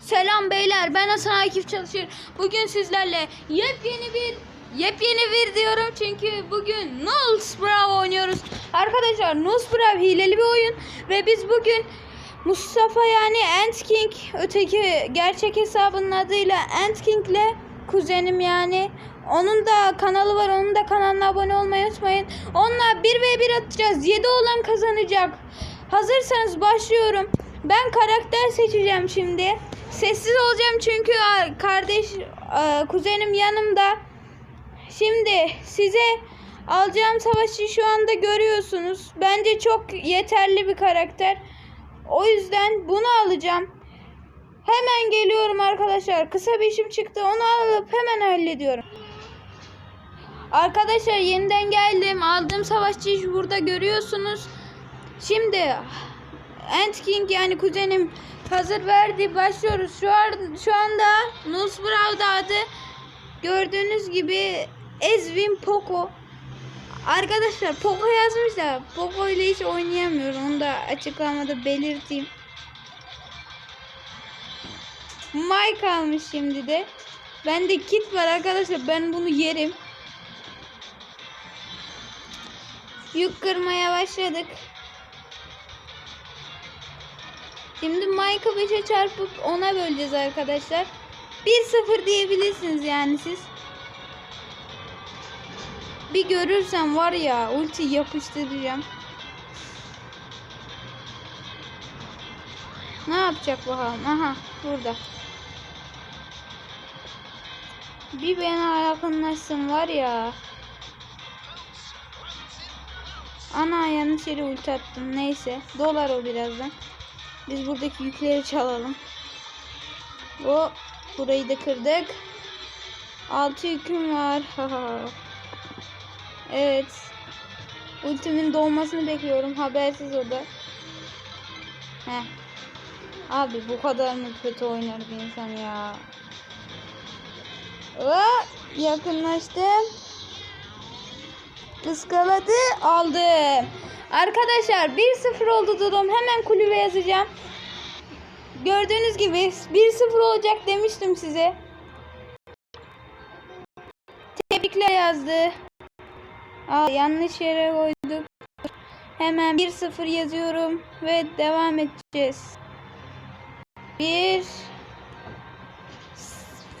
Selam beyler ben Hasan Akif Çalışır. Bugün sizlerle yepyeni bir yepyeni bir diyorum çünkü bugün Nulls Bravo oynuyoruz. Arkadaşlar Nulls Bravo hileli bir oyun ve biz bugün Mustafa yani Ant King öteki gerçek hesabının adıyla Ant King'le kuzenim yani onun da kanalı var. Onun da kanalına abone olmayı unutmayın. Onunla 1 ve 1 atacağız. 7 olan kazanacak. Hazırsanız başlıyorum. Ben karakter seçeceğim şimdi. Sessiz olacağım çünkü kardeş kuzenim yanımda. Şimdi size alacağım savaşı şu anda görüyorsunuz. Bence çok yeterli bir karakter. O yüzden bunu alacağım. Hemen geliyorum arkadaşlar. Kısa bir işim çıktı. Onu alıp hemen hallediyorum. Arkadaşlar yeniden geldim. Aldığım savaşçıyı burada görüyorsunuz. Şimdi Ant King yani kuzenim hazır verdi. Başlıyoruz. Şu an şu anda Nusbrau adı gördüğünüz gibi Ezvin Poco. Arkadaşlar Poco yazmış da Poco ile hiç oynayamıyorum. Onu da açıklamada belirteyim. Mike almış şimdi de. Bende kit var arkadaşlar. Ben bunu yerim. Yük kırmaya başladık. Şimdi Mike'ı 5'e çarpıp 10'a böleceğiz arkadaşlar. 1-0 diyebilirsiniz yani siz. Bir görürsem var ya ulti yapıştıracağım. Ne yapacak bakalım? Aha burada. Bir bana yakınlaşsın var ya. Ana yanlış yere ulti attım. Neyse. Dolar o birazdan. Biz buradaki yükleri çalalım. O burayı da kırdık. Altı yüküm var. evet. Ultimin dolmasını bekliyorum. Habersiz o da. Heh. Abi bu kadar mı kötü oynar bir insan ya? Aa, yakınlaştım. Iskaladı aldım. Arkadaşlar 1-0 oldu durum. Hemen kulübe yazacağım. Gördüğünüz gibi 1-0 olacak demiştim size. Tebrikler yazdı. Aa, yanlış yere koyduk. Hemen 1-0 yazıyorum ve devam edeceğiz. 1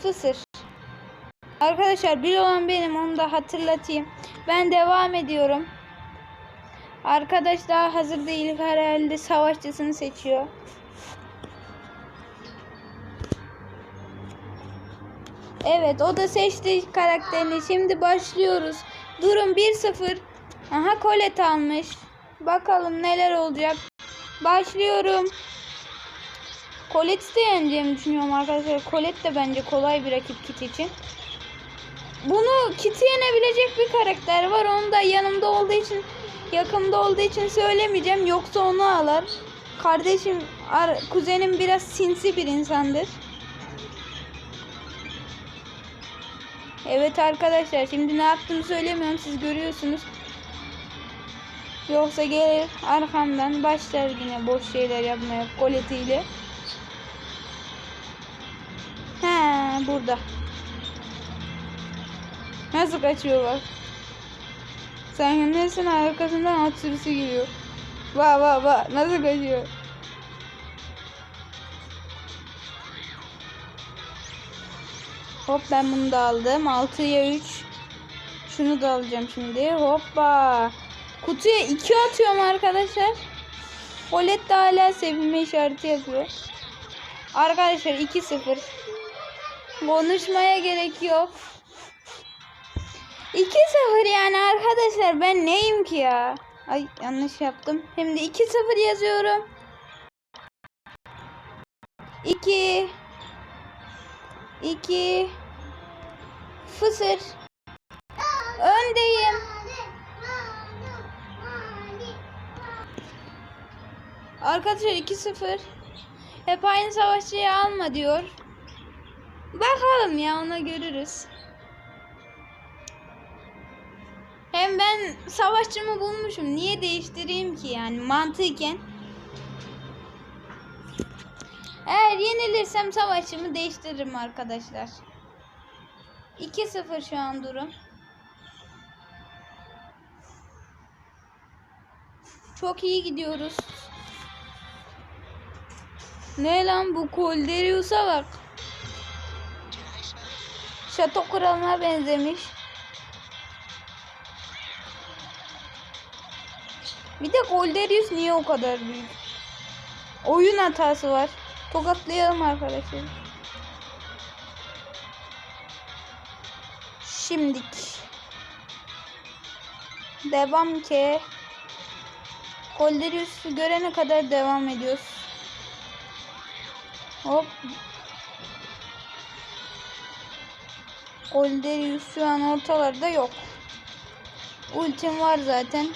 0 Arkadaşlar bir olan benim onu da hatırlatayım. Ben devam ediyorum. Arkadaş daha hazır değil herhalde savaşçısını seçiyor. Evet o da seçti karakterini. Şimdi başlıyoruz. Durum 1-0. Aha Colette almış. Bakalım neler olacak. Başlıyorum. Colette'i de yeneceğimi düşünüyorum arkadaşlar. Colette de bence kolay bir rakip Kit için. Bunu Kit'i yenebilecek bir karakter var. Onu da yanımda olduğu için yakımda olduğu için söylemeyeceğim. Yoksa onu alır. Kardeşim, ar- kuzenim biraz sinsi bir insandır. Evet arkadaşlar şimdi ne yaptığımı söylemiyorum. Siz görüyorsunuz. Yoksa gelir arkamdan başlar yine boş şeyler yapmaya koletiyle. He burada. Nasıl kaçıyor Sen nesin arkasından at sürüsü geliyor. Va va va nasıl kaçıyor. Hop ben bunu da aldım. 6'ya 3. Şunu da alacağım şimdi. Hoppa. Kutuya 2 atıyorum arkadaşlar. Colette de hala sevinme işareti yapıyor. Arkadaşlar 2-0. Konuşmaya gerek yok. 2-0 yani arkadaşlar ben neyim ki ya? Ay yanlış yaptım. Şimdi 2-0 yazıyorum. 2 2 Fısır Öndeyim. Arkadaşlar 2-0 Hep aynı savaşçıyı alma diyor. Bakalım ya ona görürüz. Hem ben savaşçımı bulmuşum. Niye değiştireyim ki yani mantıken? Eğer yenilirsem savaşımı değiştiririm arkadaşlar. 2-0 şu an durum. Çok iyi gidiyoruz. Ne lan bu Kolderius'a bak. Şato kralına benzemiş. Bir de Kolderius niye o kadar büyük? Oyun hatası var. Tokatlayalım arkadaşlar. Şimdik. Devam ki. Kolderius'u görene kadar devam ediyoruz. Hop. Kolderius şu an ortalarda yok. Ultim var zaten.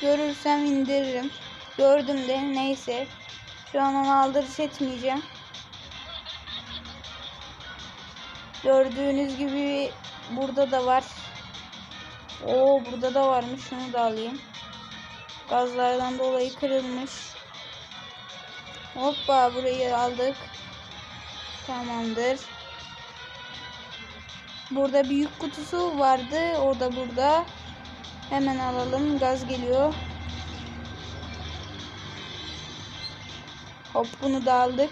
Görürsem indiririm. Gördüm de neyse. Şu an onu aldırış etmeyeceğim. Gördüğünüz gibi burada da var. Oo burada da varmış. Şunu da alayım. Gazlardan dolayı kırılmış. Hoppa burayı aldık. Tamamdır. Burada büyük kutusu vardı. Orada burada. Hemen alalım. Gaz geliyor. Hop bunu da aldık.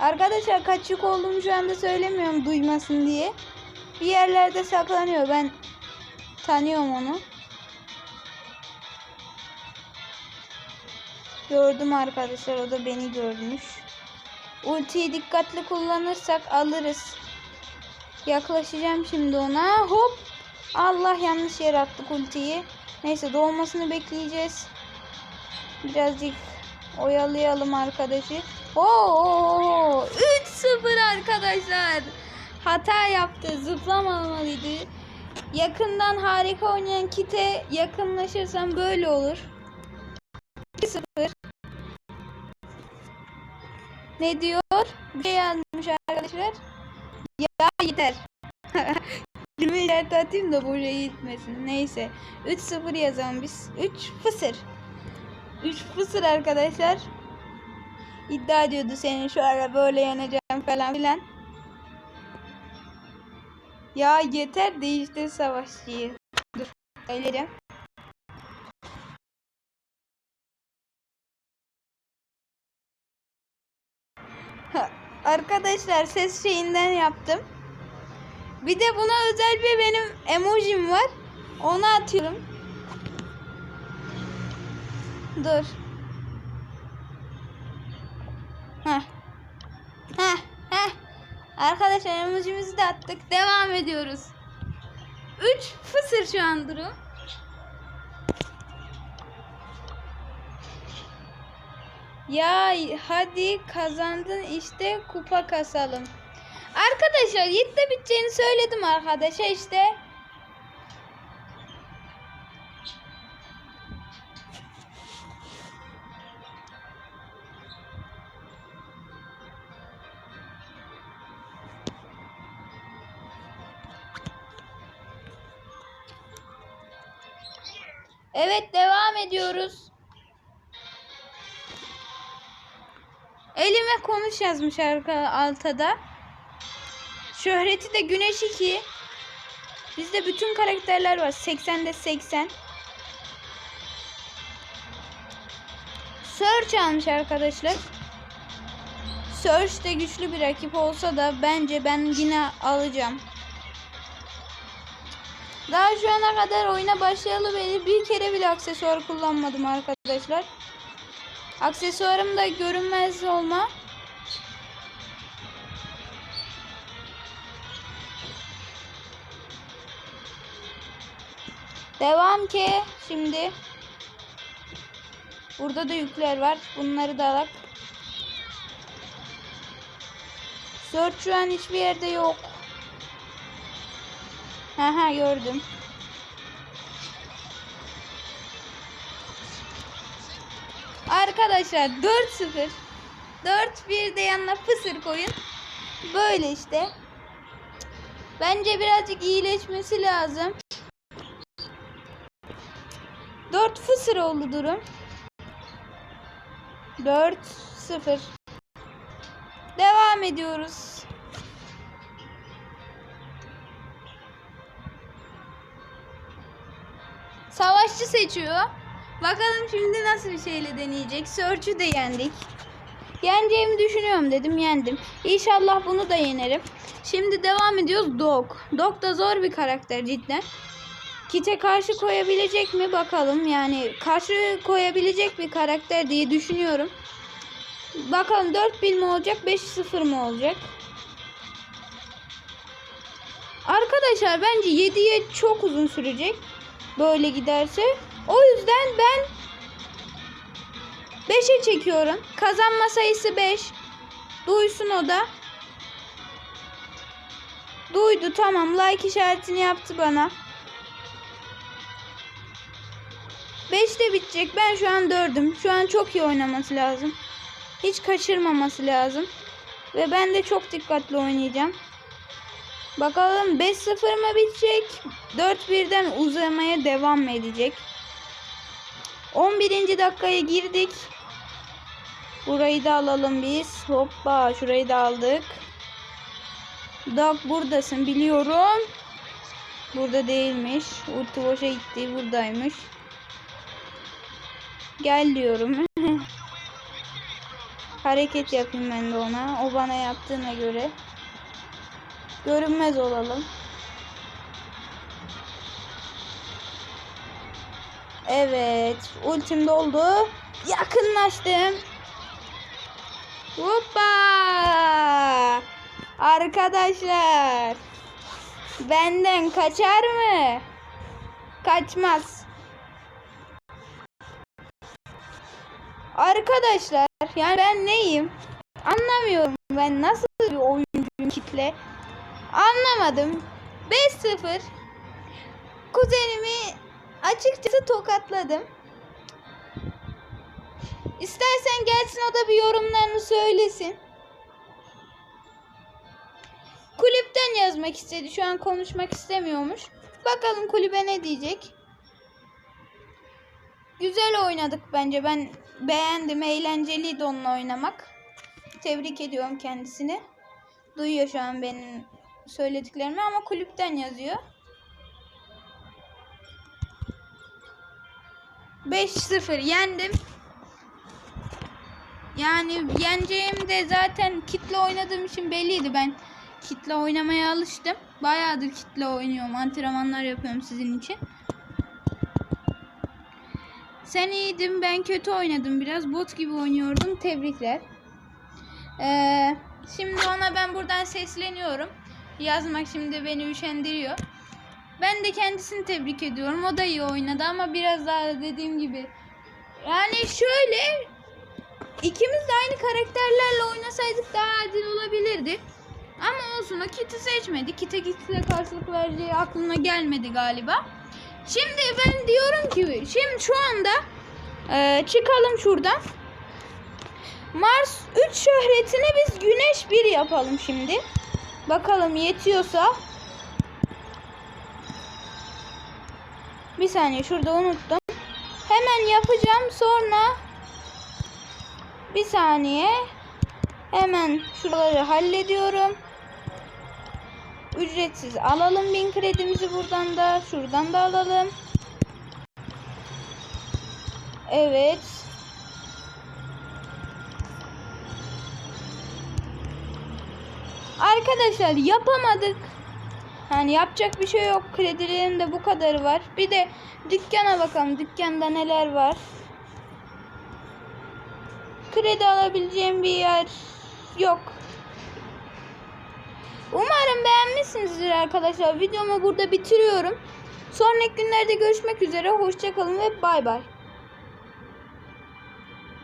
Arkadaşlar kaç yük olduğumu şu anda söylemiyorum duymasın diye. Bir yerlerde saklanıyor. Ben tanıyorum onu. Gördüm arkadaşlar. O da beni görmüş. Ultiyi dikkatli kullanırsak alırız. Yaklaşacağım şimdi ona. Hop. Allah yanlış yere attık. Neyse doğmasını bekleyeceğiz. Birazcık oyalayalım arkadaşı. Oo! 3-0 arkadaşlar. Hata yaptı. Zıplamamalıydı. Yakından harika oynayan kite yakınlaşırsam böyle olur. 2-0. Ne diyor? Bir şey yazmış arkadaşlar. Ya yeter. Gülme işareti atayım da buraya gitmesin. Neyse. 3-0 yazalım biz. 3 fısır. 3 fısır arkadaşlar. İddia ediyordu senin şu ara böyle yeneceğim falan filan. Ya yeter değiştir savaşçıyı. Dur. Ha, Arkadaşlar ses şeyinden yaptım. Bir de buna özel bir benim emojim var. Onu atıyorum. Dur. Heh. Heh. Heh. Arkadaşlar emojimizi de attık. Devam ediyoruz. 3 fısır şu an durum. Ya hadi kazandın işte kupa kasalım. Arkadaşlar Yiğit'te biteceğini söyledim arkadaşa işte. Evet devam ediyoruz. Elime konuş yazmış arka altada. Şöhreti de Güneş 2. Bizde bütün karakterler var. 80'de 80. Search almış arkadaşlar. Search de güçlü bir rakip olsa da bence ben yine alacağım. Daha şu ana kadar oyuna başlayalı beri bir kere bile aksesuar kullanmadım arkadaşlar. Aksesuarım da görünmez olma. Devam ki şimdi. Burada da yükler var. Bunları da alak. Search şu an hiçbir yerde yok. Aha gördüm. Arkadaşlar 4-0 4-1 de yanına fısır koyun. Böyle işte. Bence birazcık iyileşmesi lazım. 4 fısır oldu durum. 4-0 Devam ediyoruz. Savaşçı seçiyor. Bakalım şimdi nasıl bir şeyle deneyecek. Search'ü de yendik. Yeneceğimi düşünüyorum dedim yendim. İnşallah bunu da yenerim. Şimdi devam ediyoruz Dog. Dog da zor bir karakter cidden. Kite karşı koyabilecek mi bakalım. Yani karşı koyabilecek bir karakter diye düşünüyorum. Bakalım 4000 mi olacak 5-0 mı olacak? Arkadaşlar bence 7'ye çok uzun sürecek. Böyle giderse. O yüzden ben 5'e çekiyorum. Kazanma sayısı 5. Duysun o da. Duydu tamam. Like işaretini yaptı bana. 5'te bitecek. Ben şu an 4'üm. Şu an çok iyi oynaması lazım. Hiç kaçırmaması lazım. Ve ben de çok dikkatli oynayacağım. Bakalım 5-0 mı bitecek? 4-1'den uzamaya devam mı edecek? 11. dakikaya girdik. Burayı da alalım biz. Hoppa şurayı da aldık. Dak buradasın biliyorum. Burada değilmiş. Ulti boşa gitti. Buradaymış. Gel diyorum. Hareket yapayım ben de ona. O bana yaptığına göre. Görünmez olalım. Evet. Ultim doldu. Yakınlaştım. Hoppa! Arkadaşlar. Benden kaçar mı? Kaçmaz. Arkadaşlar yani ben neyim? Anlamıyorum ben nasıl bir oyuncuyum kitle. Anlamadım. 5-0 kuzenimi açıkçası tokatladım. İstersen gelsin o da bir yorumlarını söylesin. Kulüpten yazmak istedi. Şu an konuşmak istemiyormuş. Bakalım kulübe ne diyecek. Güzel oynadık bence. Ben beğendim. Eğlenceliydi onunla oynamak. Tebrik ediyorum kendisini. Duyuyor şu an benim söylediklerimi ama kulüpten yazıyor. 5-0 yendim. Yani yeneceğim de zaten kitle oynadığım için belliydi. Ben kitle oynamaya alıştım. Bayağıdır kitle oynuyorum. Antrenmanlar yapıyorum sizin için. Sen iyiydin ben kötü oynadım biraz. Bot gibi oynuyordum. Tebrikler. Ee, şimdi ona ben buradan sesleniyorum. Yazmak şimdi beni üşendiriyor. Ben de kendisini tebrik ediyorum. O da iyi oynadı ama biraz daha dediğim gibi. Yani şöyle ikimiz de aynı karakterlerle oynasaydık daha adil olabilirdi. Ama olsun o Kit'i seçmedi. Kit'e Kit'le karşılık vereceği aklına gelmedi galiba. Şimdi ben diyorum ki şimdi şu anda e, çıkalım şuradan. Mars 3 şöhretini biz Güneş 1 yapalım şimdi. Bakalım yetiyorsa. Bir saniye şurada unuttum. Hemen yapacağım sonra bir saniye hemen şuraları hallediyorum. Ücretsiz alalım bin kredimizi buradan da şuradan da alalım. Evet. Arkadaşlar yapamadık. Yani yapacak bir şey yok. Kredilerin de bu kadarı var. Bir de dükkana bakalım. Dükkanda neler var. Kredi alabileceğim bir yer yok. Umarım beğenmişsinizdir arkadaşlar. Videomu burada bitiriyorum. Sonraki günlerde görüşmek üzere. Hoşçakalın ve bay bay.